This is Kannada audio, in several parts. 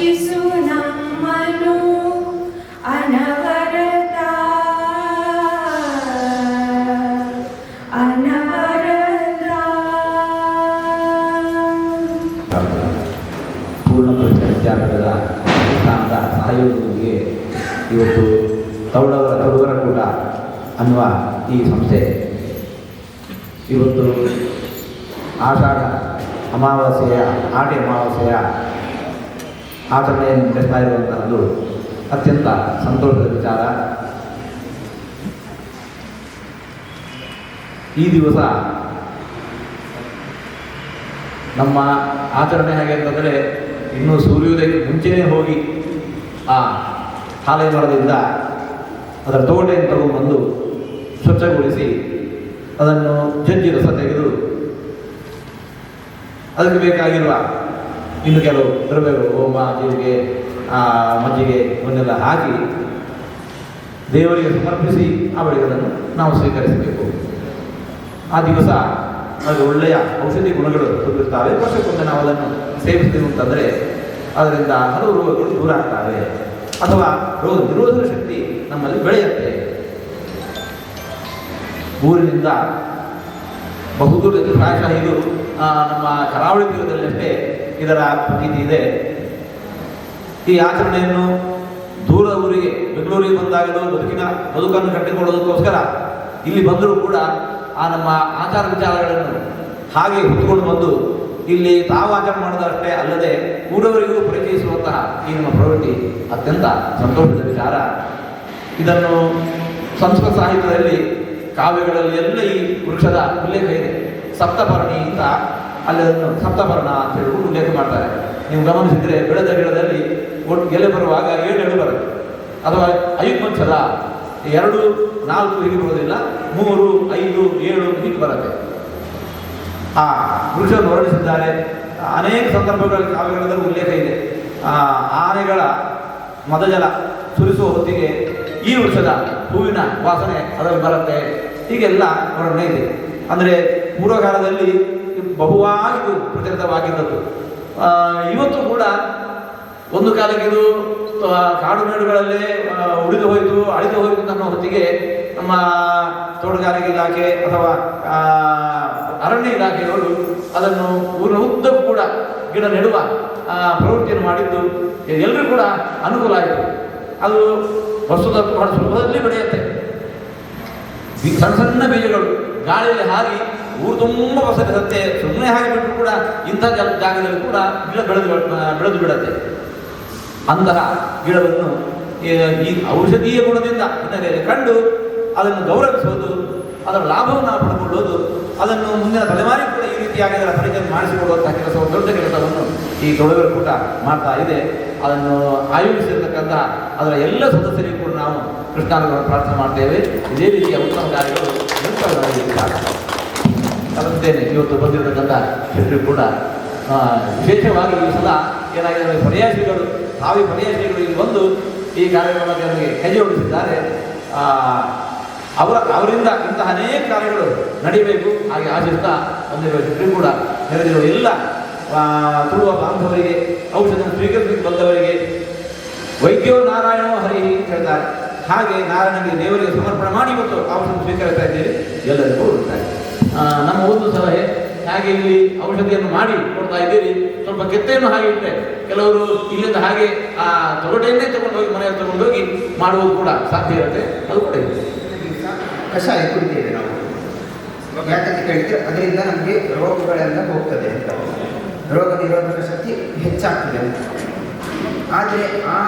ರಕ್ಷಿಸು ನಮ್ಮನು ಅನವರತ. ಅನವರತ. ಪೂರ್ಣ ಇವತ್ತು ತೌಳವರ ತೌಡವರ ಕೂಟ ಅನ್ನುವ ಈ ಸಂಸ್ಥೆ. ಇವತ್ತು ಆಷಾಢ ಅಮಾವಾಸ್ಯೆಯ, ಆಡಿ ಅಮಾವಾಸ್ಯೆಯ ಆಚರಣೆಯನ್ನು ನಡೆಸ್ತಾ ಇರುವಂತಹದ್ದು ಅತ್ಯಂತ ಸಂತೋಷದ ವಿಚಾರ. ಈ ದಿವಸ ನಮ್ಮ ಆಚರಣೆ ಹೇಗೆ ಅಂತಂದರೆ ಇನ್ನೂ ಸೂರ್ಯೋದಯಕ್ಕೆ ಮುಂಚೆನೇ ಹೋಗಿ ಆ ಹಾಲೆ ಮರದಿಂದ ಅದರ ತೋಟೆಯನ್ನು ತಗೊಂಡ್ಬಂದು ಸ್ವಚ್ಛಗೊಳಿಸಿ ಅದನ್ನು ಜಜ್ಜಿ ರಸ ತೆಗೆದು ಅದಕ್ಕೆ ಬೇಕಾಗಿರುವ ಇನ್ನು ಕೆಲವು ದ್ರವ್ಯಗಳು, ಹೋಮ, ಜೀರಿಗೆ ಮಜ್ಜಿಗೆ ಇವನ್ನೆಲ್ಲ ಹಾಕಿ ದೇವರಿಗೆ ಸಮರ್ಪಿಸಿ ಆ ನಾವು ಸ್ವೀಕರಿಸಬೇಕು. ಆ ದಿವಸ ಅದು ಒಳ್ಳೆಯ ಔಷಧಿ ಗುಣಗಳು ತುಂಬಿರ್ತಾವೆ ವರ್ಷಕ್ಕೊಮ್ಮೆ ನಾವು ಅದನ್ನು ಸೇವಿಸ್ತೀವಿ ಅಂತಂದರೆ ಅದರಿಂದ ಹಲವು ರೋಗಗಳು ದೂರ ಆಗ್ತವೆ. ಅಥವಾ ರೋಗ ನಿರೋಧಕ ಶಕ್ತಿ ನಮ್ಮಲ್ಲಿ ಬೆಳೆಯುತ್ತೆ. ಊರಿನಿಂದ ಬಹುದೂರ ಪ್ರಾಯಶಃ ಇದು ನಮ್ಮ ಕರಾವಳಿ ತೀರದಲ್ಲಷ್ಟೇ ಇದರ ಪ್ರತೀತಿ ಇದೆ. ಈ ಆಚರಣೆಯನ್ನು ದೂರ ಊರಿಗೆ, ಬೆಂಗಳೂರಿಗೆ ಬಂದಾಗಲೂ, ಬದುಕಿನ ಬದುಕನ್ನು ಕಟ್ಟಿಕೊಳ್ಳೋದಕ್ಕೋಸ್ಕರ ಇಲ್ಲಿ ಬಂದರೂ ಕೂಡ ಆ ನಮ್ಮ ಆಚಾರ ವಿಚಾರಗಳನ್ನು ಹಾಗೆ ಹೊತ್ತುಕೊಂಡು ಬಂದು ಇಲ್ಲಿ ತಾವು ಆಚರಣೆ ಮಾಡೋದಷ್ಟೇ ಅಲ್ಲದೆ ಊರವರಿಗೂ ಪರಿಚಯಿಸುವಂತಹ ಈ ನಮ್ಮ ಪ್ರವೃತ್ತಿ ಅತ್ಯಂತ ಸಂತೋಷದ ವಿಚಾರ. ಇದನ್ನು ಸಂಸ್ಕೃತ ಸಾಹಿತ್ಯದಲ್ಲಿ ಕಾವ್ಯಗಳಲ್ಲಿ ಎಲ್ಲ ಈ ವೃಕ್ಷದ ಉಲ್ಲೇಖ ಇದೆ. ಸಪ್ತಪರ್ಣಿ ಅಂತ ಅಲ್ಲಿ ಸಪ್ತಪರ್ಣ ಅಂತ ಹೇಳ್ಬಿಟ್ಟು ಉಲ್ಲೇಖ ಮಾಡ್ತಾರೆ. ನೀವು ಗಮನಿಸಿದ್ರೆ ಬೆಳೆದ ಗಿಡದಲ್ಲಿ ಒಟ್ಟು ಎಲೆ ಬರುವಾಗ ಏಳು ಎಳೆ ಬರುತ್ತೆ. ಅಥವಾ ಐದು ಎರಡು, ನಾಲ್ಕು ಹೀಗೆ ಬರೋದಿಲ್ಲ ಮೂರು, ಐದು, ಏಳು ಹೀಗೆ ಬರುತ್ತೆ. ಆ ವೃಕ್ಷವನ್ನು ವರ್ಣಿಸಿದ್ದಾರೆ. ಅನೇಕ ಸಂದರ್ಭಗಳಲ್ಲಿ ಕಾವ್ಯಗಳಲ್ಲಿ ಉಲ್ಲೇಖ ಇದೆ. ಆ ಆನೆಗಳ ಮದಜಲ ಸುರಿಸುವ ಹೊತ್ತಿಗೆ ಈ ವೃಕ್ಷದ ಹೂವಿನ ವಾಸನೆ ಅದರಲ್ಲಿ ಬರುತ್ತೆ. ಹೀಗೆಲ್ಲ ವರ್ಣನೆ ಇದೆ. ಅಂದರೆ ಪೂರ್ವಕಾಲದಲ್ಲಿ ಬಹುವಾಗಿ ಪ್ರಚಲಿತವಾಗಿದ್ದದ್ದು. ಇವತ್ತು ಕೂಡ ಒಂದು ಕಾಲಕ್ಕೆ ಇದು ಕಾಡು ಮೇಡುಗಳಲ್ಲೇ ಉಳಿದು ಹೋಯಿತು, ಅಳಿದು ಹೋಯಿತು ಅನ್ನೋ ಹೊತ್ತಿಗೆ ನಮ್ಮ ತೋಟಗಾರಿಕೆ ಇಲಾಖೆ ಅಥವಾ ಅರಣ್ಯ ಇಲಾಖೆಯವರು ಅದನ್ನು ಊರಿನ ಉದ್ದಕ್ಕೂ ಕೂಡ ಗಿಡ ನೆಡುವ ಪ್ರವೃತ್ತಿಯನ್ನು ಮಾಡಿದ್ದು. ಎಲ್ಲರೂ ಕೂಡ ಅನುಕೂಲ ಆಯಿತು. ಅದು ಬಹಳ ಸುಲಭದಲ್ಲಿ ಬೆಳೆಯುತ್ತೆ. ಸಣ್ಣ ಸಣ್ಣ ಬೀಜಗಳು ಗಾಳಿಯಲ್ಲಿ ಹಾರಿ ಊರು ತುಂಬ ಪಸರಿಸುತ್ತೆ ಸುಮ್ಮನೆ ಹಾಗೆ ಬಿಟ್ಟರು ಕೂಡ ಇಂಥ ಜಾಗದಲ್ಲಿ ಕೂಡ ಗಿಡ ಬೆಳೆದು ಬೆಳೆದು ಬಿಡುತ್ತೆ. ಅಂತಹ ಗಿಡವನ್ನು ಈ ಔಷಧೀಯ ಗುಣದಿಂದ ಹಿನ್ನೆಲೆಯಲ್ಲಿ ಕಂಡು ಅದನ್ನು ಗೌರವಿಸುವುದು, ಅದರ ಲಾಭವನ್ನು ಪಡೆದುಕೊಳ್ಳೋದು ಅದನ್ನು ಮುಂದಿನ ತಲೆಮಾರಿ ಕೂಡ ಈ ರೀತಿಯಾಗಿ ಅದರ ಪರಿಚಯ ಮಾಡಿಸಿಕೊಡುವಂತಹ ಕೆಲಸವನ್ನು ದೊಡ್ಡ ಕೆಲಸವನ್ನು ಈ ತೊಡಗರ ಕೂಟ ಮಾಡ್ತಾ ಇದೆ. ಅದನ್ನು ಆಯೋಜಿಸಿರ್ತಕ್ಕಂಥ ಅದರ ಎಲ್ಲ ಸದಸ್ಯರಿಗೂ ಕೂಡ ನಾವು ಕೃಷ್ಣಾರ್ಗಳನ್ನು ಪ್ರಾರ್ಥನೆ ಮಾಡ್ತೇವೆ. ಇದೇ ರೀತಿಯ ಉತ್ತಮ ಕಾರ್ಯಗಳು ನಿರಂತರವಾಗಿ ಅದರಂತೆಯೇ ಇವತ್ತು ಬಂದಿರತಕ್ಕಂಥ ಶೆಟ್ಟರು ಕೂಡ ವಿಶೇಷವಾಗಿ ಈ ಸಲ ಏನಾಗಿದೆ ಅಂದರೆ ಹಾವಿ ಇಲ್ಲಿ ಬಂದು ಈ ಕಾರ್ಯಕ್ರಮಕ್ಕೆ ನಮಗೆ ಕೈ ಜೋಡಿಸಿದ್ದಾರೆ ಅವರ, ಅವರಿಂದ ಇಂತಹ ಅನೇಕ ಕಾರ್ಯಗಳು ನಡೀಬೇಕು. ಹಾಗೆ ಆಶಿಸ್ತಾ ಬಂದಿರುವ ಶೆಟ್ಟರು ಕೂಡ ನೆರೆದಿರುವ ಎಲ್ಲ ತುಳುವ ಬಾಂಧವರಿಗೆ, ಔಷಧ ಸ್ವೀಕರಿಸಲಿಕ್ಕೆ ಬಂದವರಿಗೆ ವೈದ್ಯೋ ನಾರಾಯಣೋ ಹರಿ ಅಂತ ಹೇಳ್ತಾರೆ. ಹಾಗೆ ನಾರಾಯಣನಿಗೆ ದೇವರಿಗೆ ಸಮರ್ಪಣೆ ಮಾಡಿ ಇವತ್ತು ಔಷಧ ಸ್ವೀಕರಿಸ್ತಾ ಇದ್ದೇವೆ. ಎಲ್ಲರಿಗೂ ಉಂಟಾಗಿ ನಮ್ಮ ಒಂದು ಸಲಹೆ, ಹಾಗೆ ಇಲ್ಲಿ ಔಷಧಿಯನ್ನು ಮಾಡಿ ಕೊಡ್ತಾ ಇದ್ದೀರಿ. ಸ್ವಲ್ಪ ಕೆತ್ತೆಯನ್ನು ಹಾಗೆ ಇಟ್ಟರೆ ಕೆಲವರು ಇಲ್ಲಿಂದ ಹಾಗೆ ಆ ತೊಗಟೆಯನ್ನೇ ತಗೊಂಡೋಗಿ ಮನೆಯಲ್ಲಿ ತಗೊಂಡೋಗಿ ಮಾಡುವುದು ಕೂಡ ಸಾಧ್ಯ ಇರುತ್ತೆ. ಅದು ಕೂಡ ಇದೆ. ಕಷಾಯ ಕುಡಿತೇವೆ ನಾವು. ಯಾಕಂತ ಕೇಳಿದ್ರೆ ಅದರಿಂದ ನಮಗೆ ರೋಗಗಳೆಲ್ಲ ಹೋಗ್ತದೆ ಅಂತ. ರೋಗ ನಿರೋಧಕ ಶಕ್ತಿ ಹೆಚ್ಚಾಗ್ತದೆ ಅಂತ. ಆದರೆ ಆ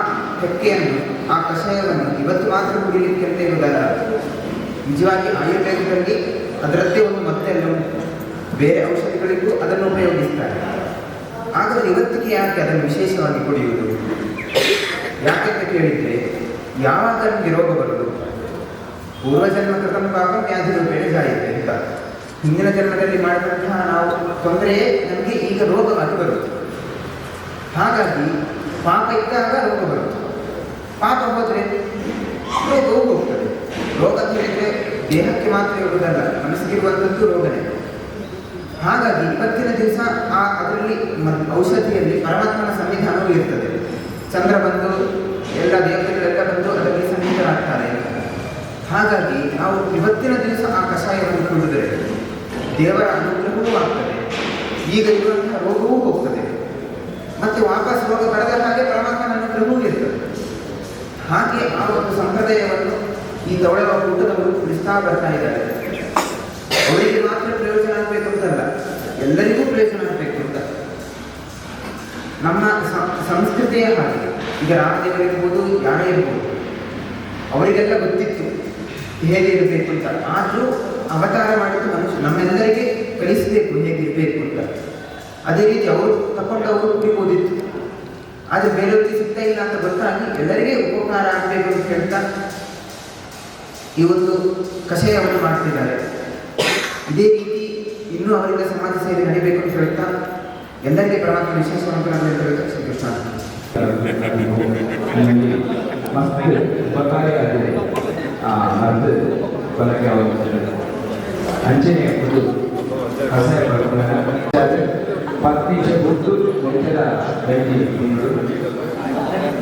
ಕೆಕ್ಕೆಯನ್ನು ಆ ಕಷಾಯವನ್ನು ಇವತ್ತು ಮಾತ್ರ ಕುಡಿಲಿಕ್ಕೆ ಅಂತ ಇರುವುದಲ್ಲ? ನಿಜವಾಗಿ ಆಯುರ್ವೇದದಲ್ಲಿ ಅದರದ್ದೇ ಒಂದು ಮತ್ತೆ ಬೇರೆ ಔಷಧಿಗಳಿಗೂ ಅದನ್ನು ಉಪಯೋಗಿಸ್ತಾರೆ. ಆದರೆ ಇವತ್ತಿಗೆ ಯಾಕೆ ಅದನ್ನು ವಿಶೇಷವಾಗಿ ಕುಡಿಯುವುದು? ಯಾಕೆಂತ ಕೇಳಿದರೆ ಯಾವಾಗ ನಮಗೆ ರೋಗ ಬರುವುದು ಪೂರ್ವಜನ್ಮ ಕೃತಮ ಪಾಪ ವ್ಯಾಧಿ ರೂಪೇಣ ಅಂತ. ಹಿಂದಿನ ಜನ್ಮದಲ್ಲಿ ಮಾಡಿದಂತಹ ನಾವು ತೊಂದರೆ ನಮಗೆ ಈಗ ರೋಗವಾಗಿ ಬರುತ್ತೆ. ಹಾಗಾಗಿ ಪಾಪ ಇದ್ದಾಗ ರೋಗ ಬರುತ್ತೆ. ಪಾಪ ಹೋದರೆ ರೋಗ ಹೋಗ್ತದೆ. ರೋಗ ಹೇಳಿದ್ರೆ ದೇಹಕ್ಕೆ ಮಾತ್ರ ಇರುವುದಲ್ಲ ಮನಸ್ಸಿಗಿರುವಂಥದ್ದು ರೋಗನೆ. ಹಾಗಾಗಿ ಇವತ್ತಿನ ದಿವಸ ಆ ಅದರಲ್ಲಿ ಔಷಧಿಯಲ್ಲಿ ಪರಮಾತ್ಮನ ಸಂವಿಧಾನವೂ ಇರ್ತದೆ. ಚಂದ್ರ ಬಂದು, ಎಲ್ಲ ದೇವತೆಗಳೆಲ್ಲ ಬಂದು ಅದರಲ್ಲಿ ಸನ್ನಿಹಿತರಾಗ್ತಾರೆ. ಹಾಗಾಗಿ ನಾವು ಇವತ್ತಿನ ದಿವಸ ಆ ಕಷಾಯವನ್ನು ಕುಡಿದರೆ ದೇವರ ಅನುಗ್ರಹವೂ ಆಗ್ತದೆ. ಈಗ ಇರುವಂತಹ ರೋಗವೂ ಹೋಗ್ತದೆ. ಮತ್ತೆ ವಾಪಸ್ ರೋಗ ಬರದ ಹಾಗೆ ಪರಮಾತ್ಮನ ಅನುಗ್ರಹವೂ ಇರ್ತದೆ. ಹಾಗೆ ಆ ಒಂದು ಸಂಪ್ರದಾಯವನ್ನು ಈ ತವಳವ ಕೂಟದವರು ಬಿಡಿಸ್ತಾ ಬರ್ತಾ ಇದ್ದಾರೆ ಅವರಿಗೆ ಮಾತ್ರ ಪ್ರಯೋಜನ ಆಗಬೇಕು ಅಂತಲ್ಲ, ಎಲ್ಲರಿಗೂ ಪ್ರಯೋಜನ ಆಗಬೇಕು ಅಂತ. ನಮ್ಮ ಸಂಸ್ಕೃತಿಯ ಹಾಗೆ. ಈಗ ರಾಮದೇವರಿರ್ಬೋದು, ಯಾರೇ ಇರ್ಬೋದು, ಅವರಿಗೆಲ್ಲ ಗೊತ್ತಿತ್ತು, ಹೇಗೆ ಇರಬೇಕು ಅಂತ. ಆದರೂ ಅವತಾರ ಮಾಡಿದ್ದು ಮನುಷ್ಯ, ನಮ್ಮೆಲ್ಲರಿಗೆ ಕಲಿಸಬೇಕು ಹೇಗಿರಬೇಕು ಅಂತ. ಅದೇ ರೀತಿ ಅವರು ತಗೊಂಡು ಅವರು ಕುಡಿಬೋದಿತ್ತು. ಆದರೆ ಬೇರೆ ಸಿಗ್ತಾ ಇಲ್ಲ ಅಂತ ಗೊತ್ತಾಗಿ ಎಲ್ಲರಿಗೆ ಉಪಕಾರ ಆಗಬೇಕು ಅಂತ ಹೇಳ್ತಾ ಈ ಒಂದು ಕಷಾಯವನ್ನು ಮಾಡ್ತಿದ್ದಾರೆ. ಇದೇ ರೀತಿ ಇನ್ನೂ ಅವರಿಂದ ಸಮಾಜ ಸೇವೆ ನಡೀಬೇಕು ಅಂತ ಹೇಳ್ತಾ ಎಲ್ಲರಿಗೆ ಪರಮಾತ್ಮ ವಿಶೇಷ ಅನುಗ್ರಹವನ್ನು ಹೇಳ್ತಾ ಶ್ರೀಕೃಷ್ಣ ಮಸ್ತ್ ಉಪಕಾರಿ ಆಗಿದೆ. ಮದ್ದು ಕೊಲಕ್ಕೆ ಅವಶ್ಯಕ ಅಂಚನೆ ಒಂದು ಕಷಾಯ ಪತ್ತು ನಿಮಿಷ ಬಿಟ್ಟು ವೆಚ್ಚದ ಬೆಂಕಿ ತಿಂದು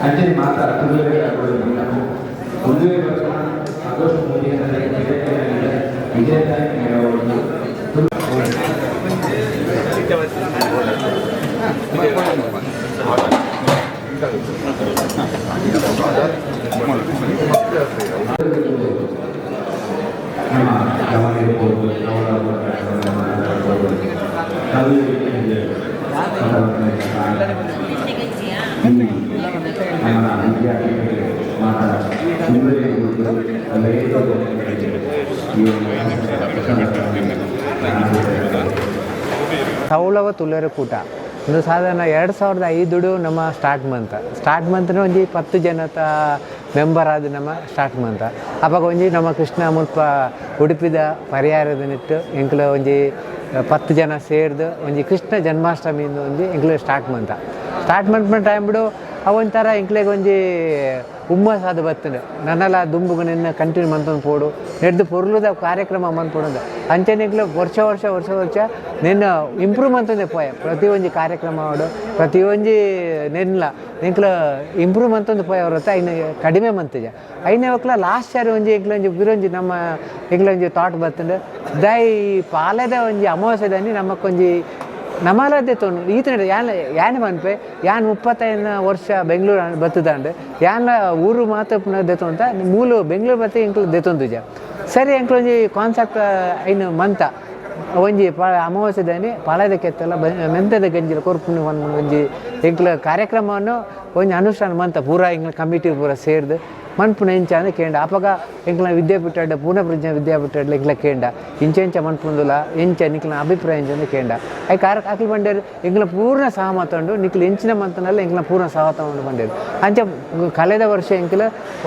ಅಂಚನೆ ಮಾತ್ರ ತುಳುವೆ ಆಗೋದಿಲ್ಲ ತುಳುವೆ ಬರ್ತಾ ಆದಷ್ಟು ಮುಂದಿನ ವಿಜಯ ನೆರವನ್ನು ನಮ್ಮ ಸೌಳವ ತುಳರ ಕೂಟ. ಒಂದು ಸಾಧಾರಣ ಎರಡು ಸಾವಿರದ ಐದು ನಮ್ಮ ಸ್ಟಾರ್ಟ್ ಮಂತ್. ಸ್ಟಾರ್ಟ್ ಮಂತ್ನ ಒಂದು ಇಪ್ಪತ್ತು ಜನತ ಮೆಂಬರ್ ಆದ ನಮ್ಮ ಸ್ಟಾರ್ಟ್ ಮಂತ ಅಪ್ಪಾಗ ಒಂಜಿ ನಮ್ಮ ಕೃಷ್ಣ ಮುಲ್ಪ ಉಡುಪಿದ ಪರಿಹಾರದ ನಿಟ್ಟು ಎಂಕ್ಲ ಒಂಜಿ ಪತ್ತು ಜನ ಸೇರ್ದು ಒಂಜಿ ಕೃಷ್ಣ ಜನ್ಮಾಷ್ಟಮಿಯಿಂದ ಒಂಜಿ ಎಂಕ್ಲ start month start month time ಬಿಡು ಅವೊಂಥರ ಎಂಕ್ಲೆಗೊಂಜಿ ಅದು ಬರ್ತದೆ ನನ್ನೆಲ್ಲ ದುಂಬುಗು ನಿನ್ನ ಕಂಟಿನ್ಯೂ ಮಂತೊಂದು ಪೋಡು. ನೆಡ್ದು ಪೊರ್ಲುದ ಕಾರ್ಯಕ್ರಮ ಮಂತ್ಪೊಡು ಅಂಚೆನಿಗ್ಲು ವರ್ಷ ವರ್ಷ ವರ್ಷ ವರ್ಷ ನಿನ್ನ ಇಂಪ್ರೂವ್ ಮಂತಂದೆ ಪೋಯ. ಒಂಜಿ ಕಾರ್ಯಕ್ರಮ ಆಡು ಪ್ರತಿ ಒಂಜಿ ನೆನ್ಲ ನಿಂಕ್ಲ ಇಂಪ್ರೂವ್ ಮಂತೊಂದು ಪೋಯ ಹೊರತ ಇನ್ನು ಕಡಿಮೆ ಮಂತಿಜ ಐನೇ ಒಕ್ಲ ಲಾಸ್ಟ್ ಇಯರ್ ಒಂಜಿ ಇಂಕ್ಲ ಒಂಜಿ ಬಿರೊಂಜಿ ನಮ್ಮ ಇಂಕ್ಲ ಒಂಜಿ ಥಾಟ್ ಬರ್ತಂಡು ದೈ ಪಾಲೆದ ಒಂಜಿ ಅಮಾವಾಸ್ಯದಲ್ಲಿ ನಮಕೊಂಜಿ ನಮಲದ್ದೆ ತೋನು ಈತನ ಯಾನ್ ಯಾನ್ ಮನ್ಪೆ ಯಾನ್ ಮುಪ್ಪತ್ತೈದು ವರ್ಷ ಬೆಂಗಳೂರು ಬತ್ತದಾಂಡು ಯಾನ್ ಊರು ಮಾತ್ರ ಪುನಃ ಅಂತ ಮೂಲು ಬೆಂಗಳೂರು ಬತ್ತೆ ಎಂಕ್ಲು ದೆತೊಂದುಜ ಸರಿ ಎಂಕ್ಲು ಒಂಜಿ ಕಾನ್ಸೆಪ್ಟ್ ಐನು ಮಂತ. ಒಂಜಿ ಪ ಅಮಾವಾಸ್ಯದಲ್ಲಿ ಪಾಳದ ಕೆತ್ತಲ ಬ, ಮೆಂತದ ಗಂಜಿಲ ಒಂದು, ಒಂಜಿ ಎಂಕ್ಲ ಕಾರ್ಯಕ್ರಮವನ್ನು ಒಂಜಿ ಅನುಷ್ಠಾನ ಮಂತ ಪೂರ ಇಂಗ್ಲ ಕಮಿಟಿ ಪೂರ ಸೇರ್ದು ಮನ್ಪುನ ಇಂಚ ಅಂದ್ರೆ ಕೇಂಡ. ಅಪಗ ಎಂಕ್ಲ ವಿದ್ಯಾಪೀಠ ಪೂರ್ಣ ಪ್ರಜ್ಞ ವಿದ್ಯಾಪೀಠ ಎಂಕ್ಲ ಕೇಂಡ. ಇಂಚ ಇಂಚ ಮನ್ಪುಂದುಲ ಎಂಚ ನಿಕ್ಲ ಅಭಿಪ್ರಾಯ ಅಂದ್ರೆ ಕೇಂಡ. ಐ ಕಾರ ಅಕ್ಲು ಬಂಡೇರು ಪೂರ್ಣ ಸಹಮತ ಉಂಡು ನಿಕ್ಲ ಎಂಚಿನ ಮಂತನಲ್ಲ ಎಂಕ್ಲ ಪೂರ್ಣ ಸಹಮತ ಉಂಡು ಬಂಡೇರು. ಅಂಚ ಕಳೆದ ವರ್ಷ ಎಂಕ್ಲ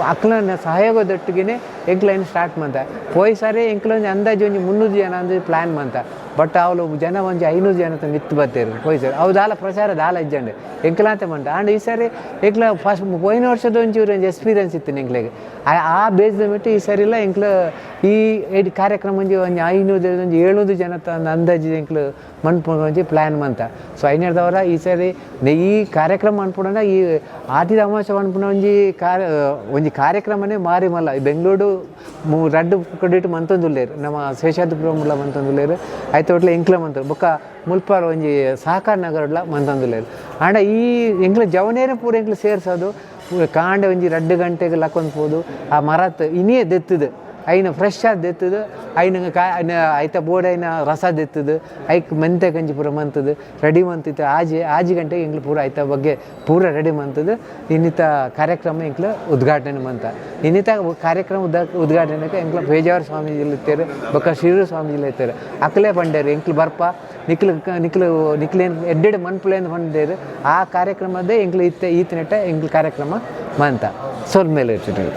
ಅಕ್ಲನ ಸಹಯೋಗದೊಟ್ಟಿಗೆ ಎಂಕ್ಲ ಏನು ಸ್ಟಾರ್ಟ್ ಮಂತ. ಪೋಯ್ ಸಾರಿ ಎಂಕ್ಲ ಒಂಜಿ ಅಂದಾಜು ಒಂಜಿ ಮುನ್ನೂರು ಜನ ಮಂತ. ಬಟ್ ಅವಳು ಜನ ಒಂಜಿ ಐನೂರು ಜನ ತ ಮಿತ್ತು ಬತ್ತೇರು ಪೋಯ್ ಸರಿ. ಅವು ದಾಲ ಪ್ರಚಾರ ದಾಲ ಇಜ್ಜಂಡೆ. ಎಂಕ್ಲಾಂತೆ ಮಂಟ ಆಂಡ್ ಈ ಸಾರಿ ಎಂಕ್ಲ ಫಸ್ಟ್ ಹೋಯ್ನ ವರ್ಷದ ಒಂಚೂರು ಒಂಜಿ ಎಕ್ಸ್ಪೀರಿಯನ್ಸ್ ಇತ್ತು ಎಂಕ್ಲೆಗೆ ಆ- ಬೇಸ್ ಬಿಟ್ಟು ಈ ಸರಿ ಇಲ್ಲ ಎಂಕ್ಲ ಈ ಕಾರ್ಯಕ್ರಮ ಒಂಜಿ ಒಂಜಿ ಐನೂರು, ಒಂಜಿ ಏಳ್ನೂರು ಜನ ತಂದು ಅಂದಾಜು ಎಂಕ್ಲು ಮನ್ಪುಣ ಒಂಜಿ ಪ್ಲ್ಯಾನ್ ಮಂತ. ಸೊ ಐನೂರದವರ ಈ ಸರಿ ಈ ಕಾರ್ಯಕ್ರಮ ಅನ್ಪುಣ ಈ ಆಟಿದ ತಮಾಷೆ ಅನ್ಪುಣ ಒಂಜಿ ಕಾರ್ಯ ಒಂಜಿ ಕಾರ್ಯಕ್ರಮನೇ ಮಾರಿ ಮಲ್ಲ. ಬೆಂಗಳೂರು ಮೂ ರಡ್ಡು ಮಂತೊಂದು ಮಂತೊಂದುಲ್ಲೇರು. ನಮ್ಮ ಶೇಷಾದ್ರಿಪುರ ಮುಲ್ಲ ಮಂತೊಂದುಲ್ಲೇರು. ಐತ ಒಟ್ಲ ಎಂಕ್ಲ ಮಂತ ಬೊಕ್ಕ ಮುಲ್ಪಾರ ಒಂಜಿ ಸಹಕಾರ ನಗರಡ್ಲ ಮಂತೊಂದುಲ್ಲೇರು ಆಂಡ ಈ ಎಂಕ್ಲ ಜವನೇರೆ ಪೂರ ಎಂಕ್ಲ ಸೇರ್ಸೋದು ಕಾಂಡ ಒಂಜಿ ರಡ್ಡು ಗಂಟೆಗೆ ಲಕ್ಕೊಂದು ಆ ಮರತ್ ಇನಿಯೇ ದೆತ್ತದು. ಐನ ಫ್ರೆಶ್ ಆದ ದೆತ್ತದು, ಐನ ಕಾ ಐತ ಬೋರ್ಡ್ ಐನ ರಸ ದೆತ್ತದು, ಐಕ್ ಮೆಂತೆ ಗಂಜಿ ಪೂರ ಮಂತದು ರೆಡಿ ಮಂತಿತ್ತು. ಆಜಿ ಆಜಿ ಗಂಟೆ ಎಂಗ್ಲು ಪೂರ ಐತ ಬಗ್ಗೆ ಪೂರ ರೆಡಿ ಮಂತದು. ಇನ್ನಿತ ಕಾರ್ಯಕ್ರಮ ಎಂಕ್ಲು ಉದ್ಘಾಟನೆ ಮಂತ. ಇನ್ನಿತ ಕಾರ್ಯಕ್ರಮ ಉದ್ ಉದ್ಘಾಟನೆಗೆ ಎಂಕ್ಲ ಬೇಜಾವರ ಸ್ವಾಮೀಜಿಲ್ ಇರ್ತಾರೆ ಬೊಕ್ಕ ಶ್ರೀರು ಸ್ವಾಮೀಜಿಲ್ ಇರ್ತಾರೆ ಅಕ್ಲೆ ಪಂಡೇರು ಎಂಕ್ಲು ಬರ್ಪ ನಿಕ್ಲು ನಿಕ್ಲು ನಿಕ್ಲೇನು ಎಡ್ಡೆಡ್ ಮನ್ಪುಲೇನು ಬಂಡೇರು ಆ ಕಾರ್ಯಕ್ರಮದೇ ಎಂಕ್ಲು ಇತ್ತ, ಈತನೆಟ್ಟ ಎಂಕ್ಲು ಕಾರ್ಯಕ್ರಮ ಮಂತ. ಸೋಲ್ ಮೇಲೆ ಇರ್ತಿದ್ರು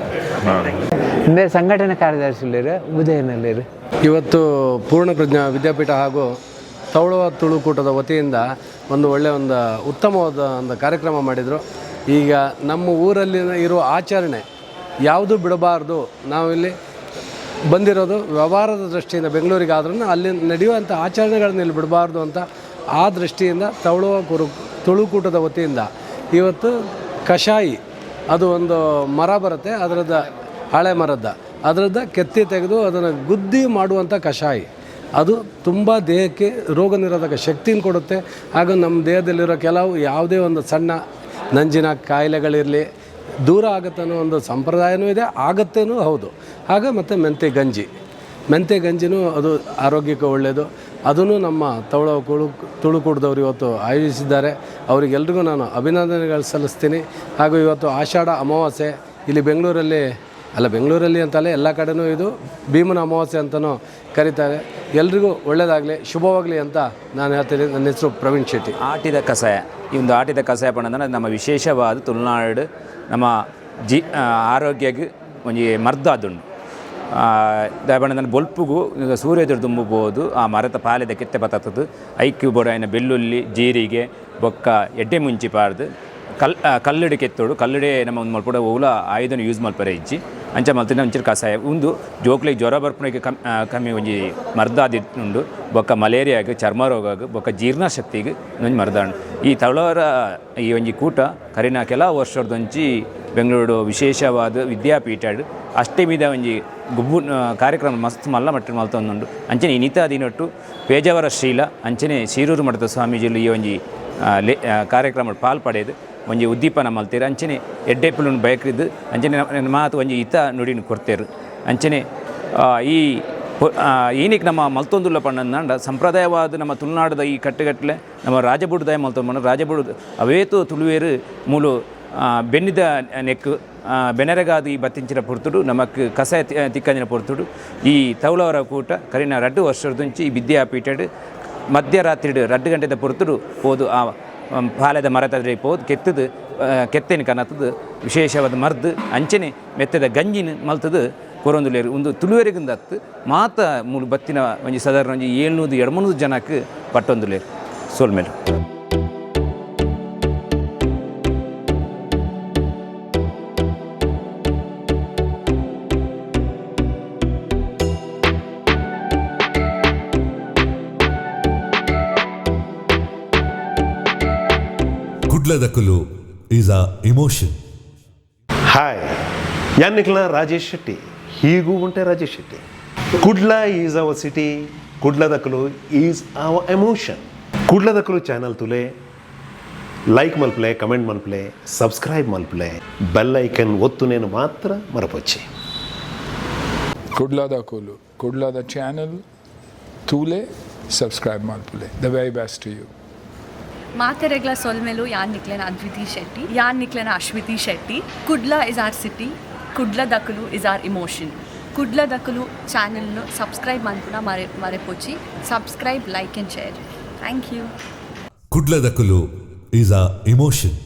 ಸಂಘಟನೆ ಉದಯನಲ್ಲಿ ಉದಯನಲ್ಲಿರು. ಇವತ್ತು ಪೂರ್ಣ ಪ್ರಜ್ಞಾ ವಿದ್ಯಾಪೀಠ ಹಾಗೂ ತವಳುವ ತುಳುಕೂಟದ ವತಿಯಿಂದ ಒಂದು ಒಳ್ಳೆಯ ಒಂದು ಉತ್ತಮವಾದ ಒಂದು ಕಾರ್ಯಕ್ರಮ ಮಾಡಿದರು. ಈಗ ನಮ್ಮ ಊರಲ್ಲಿ ಇರುವ ಆಚರಣೆ ಯಾವುದು ಬಿಡಬಾರ್ದು, ನಾವಿಲ್ಲಿ ಬಂದಿರೋದು ವ್ಯವಹಾರದ ದೃಷ್ಟಿಯಿಂದ ಬೆಂಗಳೂರಿಗೆ ಆದ್ರೂ ಅಲ್ಲಿ ನಡೆಯುವಂಥ ಆಚರಣೆಗಳನ್ನ ಇಲ್ಲಿ ಬಿಡಬಾರ್ದು ಅಂತ ಆ ದೃಷ್ಟಿಯಿಂದ ತವಳುವ ಕುರು ತುಳುಕೂಟದ ವತಿಯಿಂದ ಇವತ್ತು ಕಷಾಯಿ ಅದು ಒಂದು ಮರ ಬರುತ್ತೆ ಅದರದ್ದು ಹಳೆ ಮರದ. ಅದರದ್ದು ಕೆತ್ತಿ ತೆಗೆದು ಅದನ್ನು ಗುದ್ದಿ ಮಾಡುವಂಥ ಕಷಾಯಿ. ಅದು ತುಂಬ ದೇಹಕ್ಕೆ ರೋಗ ನಿರೋಧಕ ಶಕ್ತಿನ ಕೊಡುತ್ತೆ. ಹಾಗೂ ನಮ್ಮ ದೇಹದಲ್ಲಿರೋ ಕೆಲವು ಯಾವುದೇ ಒಂದು ಸಣ್ಣ ನಂಜಿನ ಕಾಯಿಲೆಗಳಿರಲಿ, ದೂರ ಆಗುತ್ತೆ ಅನ್ನೋ ಒಂದು ಸಂಪ್ರದಾಯನೂ ಇದೆ, ಆಗತ್ತೇನೂ ಹೌದು. ಹಾಗೆ ಮತ್ತು ಮೆಂತೆ ಗಂಜಿ ಮೆಂತೆ ಗಂಜಿನೂ ಅದು ಆರೋಗ್ಯಕ್ಕೆ ಒಳ್ಳೆಯದು ಅದನ್ನು ನಮ್ಮ ತವಳ ಕುಳು ತುಳುಕೂಟದವರು ಇವತ್ತು ಆಯೋಜಿಸಿದ್ದಾರೆ. ಅವರಿಗೆಲ್ರಿಗೂ ನಾನು ಅಭಿನಂದನೆಗಳು ಸಲ್ಲಿಸ್ತೀನಿ. ಹಾಗೂ ಇವತ್ತು ಆಷಾಢ ಅಮಾವಾಸ್ಯೆ, ಇಲ್ಲಿ ಬೆಂಗಳೂರಲ್ಲಿ, ಅಲ್ಲ ಬೆಂಗಳೂರಲ್ಲಿ ಅಂತಲ್ಲ ಎಲ್ಲ ಕಡೆನೂ ಇದು ಭೀಮನ ಅಮಾವಾಸ್ಯೆ ಅಂತಲೂ ಕರೀತಾರೆ. ಎಲ್ರಿಗೂ ಒಳ್ಳೆಯದಾಗಲಿ ಶುಭವಾಗಲಿ ಅಂತ ನಾನು ಹೇಳ್ತೀನಿ. ನನ್ನ ಹೆಸರು ಪ್ರವೀಣ್ ಶೆಟ್ಟಿ. ಆಟಿದ ಕಷಾಯ. ಈ ಒಂದು ಆಟಿದ ಕಷಾಯ ಪಣ್ಣಂದ್ರೆ ನಮ್ಮ ವಿಶೇಷವಾದ ತುಳುನಾಡು, ನಮ್ಮ ಜಿ ಆರೋಗ್ಯಕ್ಕೆ ಒಂದು ಮರ್ದು ದಾಯಪಂಡ ಬೊಲ್ಪುಗು ಸೂರ್ಯೋದಯ ತುಂಬಬಹುದು ಆ ಮರದ ಪಾಲೆದ ಕೆತ್ತೆ ಬತ್ತದು ಐಕ್ಯು ಬೋಡಾಯಿನ ಬೆಳ್ಳುಳ್ಳಿ, ಜೀರಿಗೆ, ಬೊಕ್ಕ, ಎಡ್ಡೆ ಮುಂಚಿ ಪಾರ್ದು. ಕಲ್ ಕಲ್ಲಡೆ ಕೆತ್ತೋಡು. ಕಲ್ಲುಡೆ ನಮ್ಮ ಒಂದು ಮಲ್ಪಡ ಓಲ ಆಯುಧನ ಯೂಸ್ ಮಲ್ಪರೆ ಇಜ್ಜಿ. ಅಂಚ ಮಲ್ತಿನ ಒಂಚೂರು ಕಸಾಯ ಉಂದು ಜೋಕ್ಲಿಗೆ ಜ್ವರ ಬರ್ಪಣಿಗೆ ಕಮ್ ಕಮ್ಮಿ ಒಂಜಿ ಮರ್ದಾದಿಟ್ಟುಂಡು. ಬೊಕ್ಕ ಮಲೇರಿಯಾಗ, ಚರ್ಮ ರೋಗಗ, ಬೊಕ್ಕ ಜೀರ್ಣಶಕ್ತಿಗೆ ಒಂಜಿ ಮರ್ದಾಂಡು. ಈ ತಳವರ ಈ ಒಂಜಿ ಕೂಟ ಕರಿನ ಕೆಲ ವರ್ಷದೊಂಚಿ ಬೆಂಗಳೂರು ವಿಶೇಷವಾದ ವಿದ್ಯಾಪೀಠ ಅಷ್ಟೇ ಮೀದ ಒಂಜಿ ಗುಬ್ಬು ಕಾರ್ಯಕ್ರಮ ಮಸ್ತ್ ಮಲ್ಲ ಮಟ್ಟ ಮಲ್ತೊಂದುಂಡು ಅಂಚನೆ ಇನಿತ ದಿನಟ್ಟು ಪೇಜಾವರ ಶ್ರೀಲ, ಅಂಚನೆ ಶಿರೂರು ಮಠದ ಸ್ವಾಮೀಜಿಲು ಈ ಒಂಜಿ ಲೇ ಕಾರ್ಯಕ್ರಮ ಪಾಲ್ಪಡೆದು ಒಂಜಿ ಉದ್ದೀಪನ ಮಲ್ತೇರು. ಅಂಚನೆ ಎಡ್ಡೆಪ್ಪಲನ್ನು ಬಯಕ್ರಿದ್ದು ಅಂಚನೆ ಮಾತು ಒಂಜಿ ಇತ ನುಡಿನ ಕೊಡ್ತೇರು. ಅಂಚನೆ ಈ ಈನಿಕ್ ನಮ್ಮ ಮಲ್ತೊಂದುಲ್ಲ ಪಣ್ಣಂದ ಸಂಪ್ರದಾಯವಾದ ನಮ್ಮ ತುಳುನಾಡದ ಈ ಕಟ್ಟೆಗಟ್ಟಲೆ ನಮ್ಮ ರಾಜಬುಡದಾಯ ಮಲ್ತೊಂದು ರಾಜಬುಡ ಅವೇತು ತುಳುವೇರು ಮೂಲು ಬೆನ್ನಿದ ಆ, ಬೆನರೆಗಾದ ಈ ಬತ್ತಿಂಚಿನ ಪೊರ್ತುಡು ಕಸಾಯ ತಿ- ತಿಕ್ಕಂಜಿನ ಪೊರ್ತುಡು. ಈ ತೌಲವರ ಕೂಟ ಕರಿನ ರಡ್ಡು ವರ್ಷದಂಚಿ ಈ ವಿದ್ಯಾಪೀಠಡ್ ಮಧ್ಯರಾತ್ರಿ ರಡ್ಡು ಗಂಟೆದ ಪುರ್ತುಡು ಹೋದು ಆ ಪಾಲದ ಮರತದ್ರೆ ಪೋದು ಕೆತ್ತದು ಕೆತ್ತೇನು ಕನತದು ವಿಶೇಷವಾದ ಮರ್ದು ಅಂಚನೆ ಮೆತ್ತದ ಗಂಜಿನ ಮಲ್ತದು ಕೊರೊಂದುಲೇರು ಒಂದು ತುಳುವರೆಗಿಂದ ಹತ್ತು ಮಾತ ಮೂಲು ಬತ್ತಿನ ಒಂಜಿ ಸಾಧಾರಣ ಒಂಜಿ ಏಳ್ನೂರು ಎಡ್ಮೂರು ಜನಕ್ಕೆ ಪಟ್ಟೊಂದುಲೇರು. ಸೋಲ್ಮೇಲೆ. ಕುಡ್ಲದಕುಲು ಈಸ್ ಅ ಇಮೋಷನ್ ಹಾಯ್ ಯಾನ್ ನಿಖಿಲ ರಾಜೇಶ್ ಶೆಟ್ಟಿ ಹೀಗೂ ಉಂಟೆ Rajesh Shetty Kudla is our city ಕುಡ್ಲದಕಲು is our emotion ಕುಡ್ಲದಕಲು channel ತುಲೆ like ಮಲ್ಪಲೆ ಕಮೆಂಟ್ ಮಲ್ಪಲೆ ಸಬ್ಸ್ಕ್ರೈಬ್ ಮಲ್ಪಲೆ ಬೆಲ್ ಐಕನ್ ಒತ್ತುನೇನು ಮಾತ್ರ ಮರಪೊಚ್ಚಿ ಕುಡ್ಲಾದ ಕೂಲು ಕುಡ್ಲಾದ ಚಾನಲ್ ತೂಲೆ subscribe ಮಾಡ್ಪುಲೆ the very best to you ಮಾತೆರೆಗ್ಲ ಸೊಲ್ಮೆಲು ಯಾನ್ ನಿಕ್ಲೆನ ಅದ್ವಿತಿ ಶೆಟ್ಟಿ ಯಾನ್ ನಿಕ್ಲೆನ Ashwiti Shetty Kudla is our city Kudla ದಕಲು is R emotion Kudla ದಕಲು ಚಾನೆಲ್ನು subscribe ಮಾಡ್ಪುನ ಮರೆ ಮರೆಪೊಚ್ಚಿ subscribe like and share thank you ಕುಡ್ಲದಕುಲು is a emotion